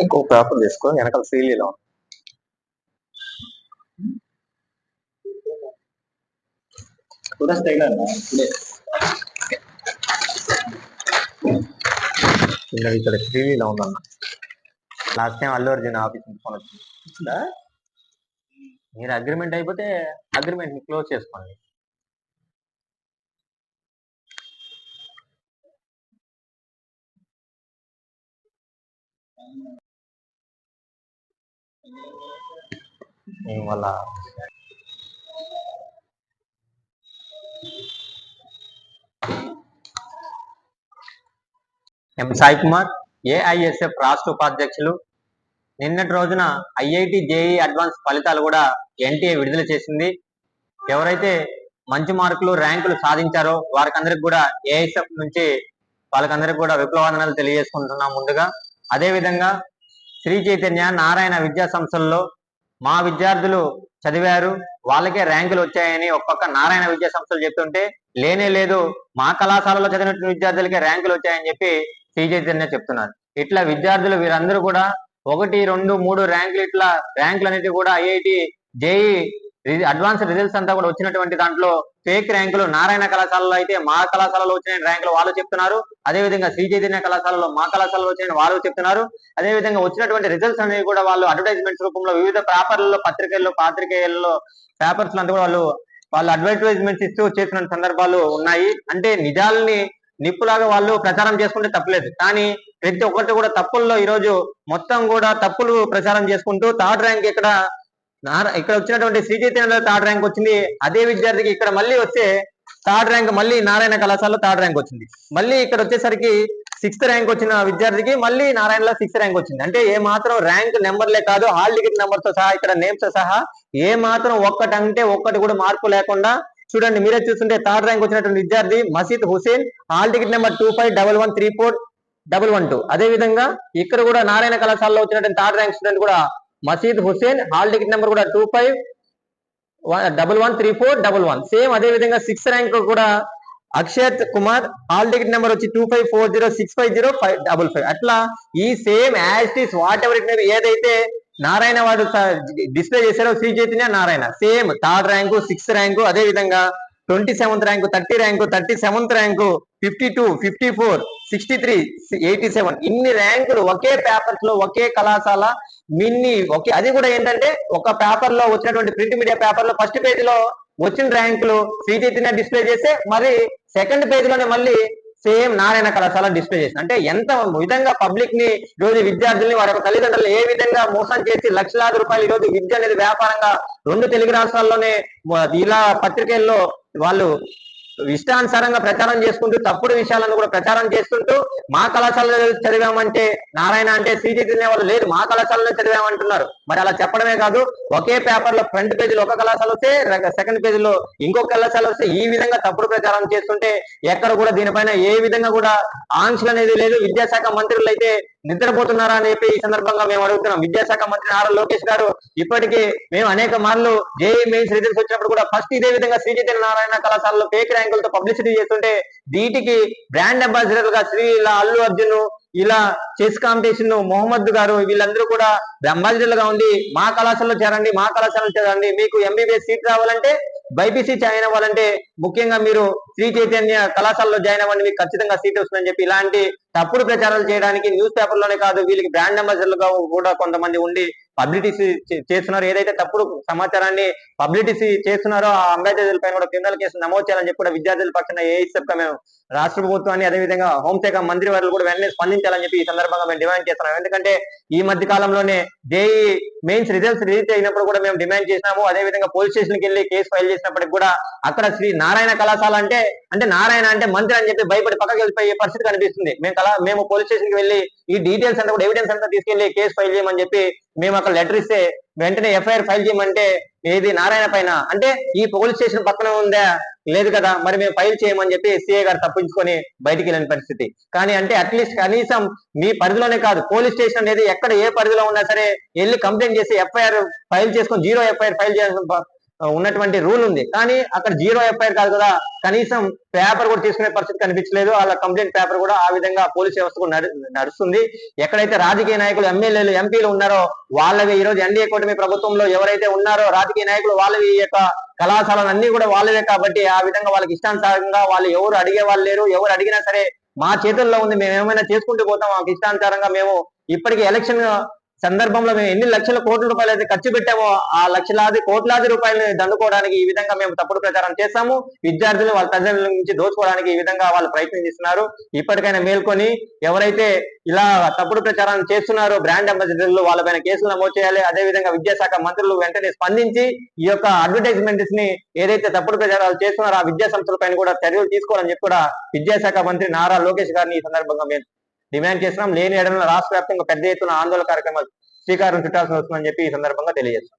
ఇంకో పేపర్ తీసుకో వెనకాల సీలీలో కూడా స్టైల్ అన్న ఇప్పుడే ఇక్కడ ఇక్కడ సీలీలో ఉందన్న last time Allu Arjun office నుంచి ఫోన్ వచ్చింది ఇచ్చిందా? మీరు అగ్రిమెంట్ అయిపోతే అగ్రిమెంట్ని క్లోజ్ చేసుకోండి. వల్ల? ఎం సాయి కుమార్ ఏఐఎస్ఎఫ్ రాష్ట్ర ఉపాధ్యక్షులు నిన్నటి రోజున ఐఐటి జేఈ అడ్వాన్స్ ఫలితాలు కూడా ఎన్టీఏ విడుదల చేసింది. ఎవరైతే మంచి మార్కులు ర్యాంకులు సాధించారో వారికందరికి కూడా ఏఐఎస్ఎఫ్ నుంచి వాళ్ళకందరికి కూడా విప్లవాదనాలు తెలియజేసుకుంటున్నాం ముందుగా. అదే విధంగా శ్రీ చైతన్య నారాయణ విద్యా సంస్థల్లో మా విద్యార్థులు చదివారు వాళ్ళకే ర్యాంకులు వచ్చాయని ఒక్కొక్క నారాయణ విద్యా సంస్థలు చెప్తుంటే లేనే లేదు మా కళాశాలలో చదివిన విద్యార్థులకే ర్యాంకులు వచ్చాయని చెప్పి శ్రీ చైతన్య చెప్తున్నారు. ఇట్లా విద్యార్థులు వీరందరూ కూడా ఒకటి రెండు మూడు ర్యాంకులు ఇట్లా ర్యాంకులు అనేవి కూడా ఐఐటి జేఈ అడ్వాన్స్ రిజల్ట్స్ అంతా కూడా వచ్చినటువంటి దాంట్లో ఫేక్ ర్యాంకులు నారాయణ కళాశాలలో అయితే మా కళాశాలలో వచ్చిన ర్యాంకులు వాళ్ళు చెప్తున్నారు. అదే విధంగా శ్రీ చైతన్య కళాశాలలో మా కళాశాలలో వచ్చిన వాళ్ళు చెప్తున్నారు. అదే విధంగా వచ్చినటువంటి రిజల్ట్స్ అనేవి కూడా వాళ్ళు అడ్వర్టైజ్మెంట్స్ రూపంలో వివిధ పేపర్లలో పత్రికల్లో పాత్రికేయుల్లో పేపర్స్ అంతా కూడా వాళ్ళు వాళ్ళు అడ్వర్టైజ్మెంట్స్ ఇస్తూ చేసిన సందర్భాలు ఉన్నాయి. అంటే నిజాలని నిప్పులాగా వాళ్ళు ప్రచారం చేసుకుంటే తప్పలేదు. కానీ ప్రతి ఒక్కటి కూడా తప్పుల్లో ఈ రోజు మొత్తం కూడా తప్పులు ప్రచారం చేసుకుంటూ థర్డ్ ర్యాంక్ ఇక్కడ ఇక్కడ వచ్చినటువంటి శ్రీ చైతన్యలో థర్డ్ ర్యాంక్ వచ్చింది. అదే విద్యార్థికి ఇక్కడ మళ్ళీ వస్తే థర్డ్ ర్యాంక్ మళ్ళీ నారాయణ కళాశాలలో థర్డ్ ర్యాంక్ వచ్చింది. మళ్ళీ ఇక్కడ వచ్చేసరికి సిక్స్త్ ర్యాంక్ వచ్చిన విద్యార్థికి మళ్ళీ నారాయణలో సిక్స్త్ ర్యాంక్ వచ్చింది. అంటే ఏ మాత్రం ర్యాంక్ నెంబర్లే కాదు హాల్ టికెట్ నెంబర్తో సహా ఇక్కడ నేమ్స్ సహా ఏ మాత్రం ఒక్కటంటే ఒక్కటి కూడా మార్పు లేకుండా చూడండి మీరే చూస్తుంటే థర్డ్ ర్యాంక్ వచ్చినటువంటి విద్యార్థి Masid Hussain hall ticket number two five double one three four double one two అదే విధంగా ఇక్కడ కూడా నారాయణ కళాశాలలో వచ్చినటువంటి థర్డ్ ర్యాంక్ స్టూడెంట్ కూడా Masid Hussain hall ticket number కూడా two five double one three four double one same అదే విధంగా సిక్స్త్ ర్యాంక్ కూడా Akshayat Kumar. Hall ticket number వచ్చి two five four zero six five zero five double five అట్లా ఈ same as whatever it ఏదైతే నారాయణ వాడు display చేశారో Sri Chaitanya Narayana. Same third rank sixth rank అదే విధంగా twenty seventh rank thirty rank thirty seventh rank fifty two fifty four sixty three eighty seven. ఇన్ని ర్యాంకులు ఒకే పేపర్స్లో ఒకే కళాశాల మిన్ని ఒకే అది కూడా ఏంటంటే ఒక పేపర్లో వచ్చినటువంటి ప్రింట్ మీడియా పేపర్లో ఫస్ట్ పేజీలో వచ్చిన ర్యాంకులు శ్రీ చైతన్య డిస్ప్లే చేస్తే మరి సెకండ్ పేజ్లోనే మళ్ళీ సేమ్ నారాయణ కళాశాల డిస్ప్లే చేసింది. అంటే ఎంత విధంగా పబ్లిక్ని రోజు విద్యార్థుల్ని వారి యొక్క తల్లిదండ్రులు ఏ విధంగా మోసం చేసి లక్షలాది రూపాయలు ఈ రోజు విద్య అనేది వ్యాపారంగా రెండు తెలుగు రాష్ట్రాల్లోనే ఇలా పత్రికల్లో వాళ్ళు ఇష్టానుసారంగా ప్రచారం చేసుకుంటూ తప్పుడు విషయాలను కూడా ప్రచారం చేసుకుంటూ మా కళాశాలలో చదివామంటే నారాయణ అంటే సీటీ తినేవాళ్ళు వాళ్ళు లేదు మా కళాశాలలో చదివామంటున్నారు. మరి అలా చెప్పడమే కాదు ఒకే పేపర్లో ఫ్రంట్ పేజీలో ఒక కళాశాల వస్తే సెకండ్ పేజీలో ఇంకొక కళాశాల వస్తే ఈ విధంగా తప్పుడు ప్రచారం చేస్తుంటే ఎక్కడ కూడా దీనిపైన ఏ విధంగా కూడా ఆంక్షలు అనేది లేదు. విద్యాశాఖ మంత్రులు అయితే నిద్రపోతున్నారా అని చెప్పి ఈ సందర్భంగా మేము అడుగుతున్నాం. విద్యాశాఖ మంత్రి నారా లోకేష్ గారు ఇప్పటికీ మేము అనేక మార్లు జేఈ మెయిన్స్ రిజల్ట్స్ వచ్చినప్పుడు కూడా ఫస్ట్ ఇదే విధంగా శ్రీ చైతన్య నారాయణ కళాశాలలో ఫేక్ ర్యాంకులతో పబ్లిసిటీ చేస్తుంటే వీటికి బ్రాండ్ అంబాసిడర్గా శ్రీ ఇలా అల్లు అర్జున్ ఇలా చెస్ కాంపిటీషన్ మొహమ్మద్ గారు వీళ్ళందరూ కూడా అంబాసిడర్లుగా ఉండి మా కళాశాలలో చేరండి మా కళాశాలలో చేరండి మీకు ఎంబీబీఎస్ సీట్ రావాలంటే బైపీసీ జాయిన్ అవ్వాలంటే ముఖ్యంగా మీరు శ్రీ చైతన్య కళాశాలలో జాయిన్ అవ్వండి మీకు ఖచ్చితంగా సీట్ వస్తుందని చెప్పి ఇలాంటి తప్పుడు ప్రచారాలు చేయడానికి న్యూస్ పేపర్లోనే కాదు వీళ్ళకి బ్రాండ్ అంబాసిడర్లుగా కూడా కొంతమంది ఉండి పబ్లిసిటీ చేస్తున్నారు. ఏదైతే తప్పుడు సమాచారాన్ని పబ్లిసిటీ చేస్తున్నారో ఆ అంబాసిడర్ల పైన కూడా క్రిమినల్ కేసు నమోదు చేయాలని చెప్పి కూడా విద్యార్థుల పక్షాన ఏఐసెఫ్ మేము రాష్ట్ర ప్రభుత్వాన్ని అదేవిధంగా హోంశాఖ మంత్రి వారు కూడా వెంటనే స్పందించాలని చెప్పి ఈ సందర్భంగా మేము డిమాండ్ చేస్తున్నాం. ఎందుకంటే ఈ మధ్య కాలంలోనే జేఈ మెయిన్స్ రిజల్ట్స్ రిలీజ్ అయినప్పుడు కూడా మేము డిమాండ్ చేసినాము. అదే విధంగా పోలీస్ స్టేషన్కి వెళ్ళి కేసు ఫైల్ చేసినప్పటికి కూడా అక్కడ శ్రీ నారాయణ కళాశాల అంటే అంటే నారాయణ అంటే మంత్రి అని చెప్పి భయపడి పక్కకి వెళ్ళిపోయే పరిస్థితి కనిపిస్తుంది. మేము కళా మేము పోలీస్ స్టేషన్కి వెళ్ళి ఈ డీటెయిల్స్ అంతా కూడా ఎవిడెన్స్ అంతా తీసుకెళ్ళి కేసు ఫైల్ చేయమని చెప్పి మేము అక్కడ లెటర్ ఇస్తే వెంటనే ఎఫ్ఐఆర్ ఫైల్ చేయమంటే ఏది నారాయణ పైన? అంటే ఈ పోలీస్ స్టేషన్ పక్కన ఉందా? లేదు కదా మరి మేము ఫైల్ చేయమని చెప్పి సిఐ గారు తప్పించుకొని బయటికి వెళ్ళిన పరిస్థితి. కానీ అంటే అట్లీస్ట్ కనీసం మీ పరిధిలోనే కాదు పోలీస్ స్టేషన్ అనేది ఎక్కడ ఏ పరిధిలో ఉన్నా సరే వెళ్ళి కంప్లైంట్ చేసి ఎఫ్ఐఆర్ ఫైల్ చేసుకొని జీరో ఎఫ్ఐఆర్ ఫైల్ చేయాల్సిన ఉన్నటువంటి రూల్ ఉంది. కానీ అక్కడ జీరో ఎఫ్ఐఆర్ కాదు కదా. కనీసం పేపర్ కూడా తీసుకునే పరిస్థితి కనిపించలేదు. వాళ్ళ కంప్లైంట్ పేపర్ కూడా ఆ విధంగా పోలీస్ వ్యవస్థ కూడా నడుస్తుంది. ఎక్కడైతే రాజకీయ నాయకులు ఎమ్మెల్యేలు ఎంపీలు ఉన్నారో వాళ్ళవి ఈ రోజు ఎన్డీఏ కూటమి ప్రభుత్వంలో ఎవరైతే ఉన్నారో రాజకీయ నాయకులు వాళ్ళవి యొక్క కళాశాలలు అన్ని కూడా వాళ్ళవే కాబట్టి ఆ విధంగా వాళ్ళకి ఇష్టానుసారంగా వాళ్ళు ఎవరు అడిగే వాళ్ళు లేరు. ఎవరు అడిగినా సరే మా చేతుల్లో ఉంది. మేము ఏమైనా చేసుకుంటూ పోతాం. మాకు ఇష్టానుసారంగా మేము ఇప్పటికీ ఎలక్షన్ సందర్భంలో మేము ఎన్ని లక్షల కోట్ల రూపాయలు అయితే ఖర్చు పెట్టామో ఆ లక్షలాది కోట్లాది రూపాయలు దండుకోవడానికి ఈ విధంగా మేము తప్పుడు ప్రచారం చేస్తాము విద్యార్థులు వాళ్ళ తల్లిదండ్రుల నుంచి దోచుకోవడానికి ఈ విధంగా వాళ్ళు ప్రయత్నం చేస్తున్నారు. ఇప్పటికైనా మేల్కొని ఎవరైతే ఇలా తప్పుడు ప్రచారం చేస్తున్నారో బ్రాండ్ అంబాసిడర్లు వాళ్ళపైన కేసులు నమోదు చేయాలి. అదే విధంగా విద్యాశాఖ మంత్రులు వెంటనే స్పందించి ఈ యొక్క అడ్వర్టైజ్మెంట్స్ని ఏదైతే తప్పుడు ప్రచారాలు చేస్తున్నారో ఆ విద్యా సంస్థలపైన కూడా చర్యలు తీసుకోవాలని చెప్పి కూడా విద్యాశాఖ మంత్రి నారా లోకేష్ గారిని ఈ సందర్భంగా మేము డిమాండ్ చేస్తున్నాం. లేని ఎడల రాష్ట్ర వ్యాప్తంగా పెద్ద ఎత్తున ఆందోళన కార్యక్రమాలు శ్రీకారం చుట్టాల్సి వస్తుందని చెప్పి ఈ సందర్భంగా తెలియజేస్తాం